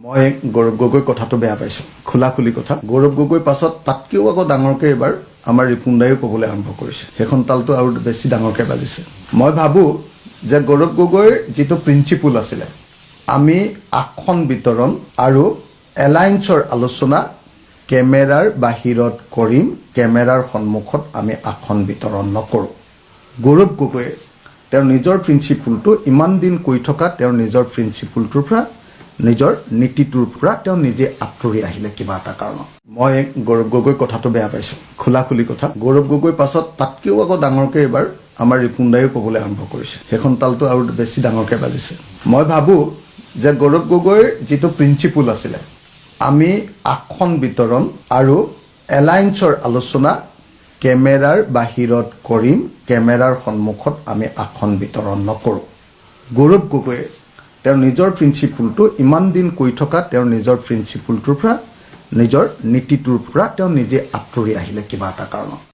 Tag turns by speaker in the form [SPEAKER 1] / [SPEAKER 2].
[SPEAKER 1] মই গৌৰৱ গগৈ কথাটো বেয়া পাইছোঁ খোলা খুলি কথা। গৌৰৱ গগৈ পাছত তাতকৈও আকৌ ডাঙৰকৈ এইবাৰ আমাৰ ৰিপুণ দায়ো ক'বলৈ আৰম্ভ কৰিছে। সেইখন তালটো আৰু বেছি ডাঙৰকৈ বাজিছে। মই ভাবোঁ যে গৌৰৱ গগৈৰ যিটো প্ৰিন্সিপুল আছিলে আমি আসন বিতৰণ আৰু এলায়েন্সৰ আলোচনা কেমেৰাৰ বাহিৰত কৰিম কেমেৰাৰ সন্মুখত আমি আসন বিতৰণ নকৰোঁ। গৌৰৱ গগৈয়ে তেওঁৰ নিজৰ প্ৰিন্সিপুলটো ইমান দিন কৈ থকা তেওঁৰ নিজৰ প্ৰিন্সিপুলটোৰ পৰা নিজৰ নীতিটোৰ পৰা তেওঁ নিজে আঁতৰি আহিলে কিবা এটা কাৰণত। মই গৌৰৱ গগৈ কথাটো বেয়া পাইছোঁ খোলা খুলি কথা। গৌৰৱ গগৈ পাছত তাতকৈও আকৌ ডাঙৰকৈ এইবাৰ আমাৰ ৰিপুণ দায়ো ক'বলৈ আৰম্ভ কৰিছে। সেইখন তালটো আৰু বেছি ডাঙৰকৈ বাজিছে। মই ভাবোঁ যে গৌৰৱ গগৈৰ যিটো প্ৰিন্সিপুল আছিলে আমি আসন বিতৰণ আৰু এলায়েন্সৰ আলোচনা কেমেৰাৰ বাহিৰত কৰিম কেমেৰাৰ সন্মুখত আমি আসন বিতৰণ নকৰোঁ। গৌৰৱ গগৈয়ে তেওঁৰ নিজৰ প্ৰিন্সিপুলটো ইমান দিন কৈ থকা তেওঁৰ নিজৰ প্ৰিন্সিপুলটোৰ পৰা, নিজৰ নীতিটোৰ পৰা তেওঁ নিজে আঁতৰি আহিলে কিবা এটা কাৰণত।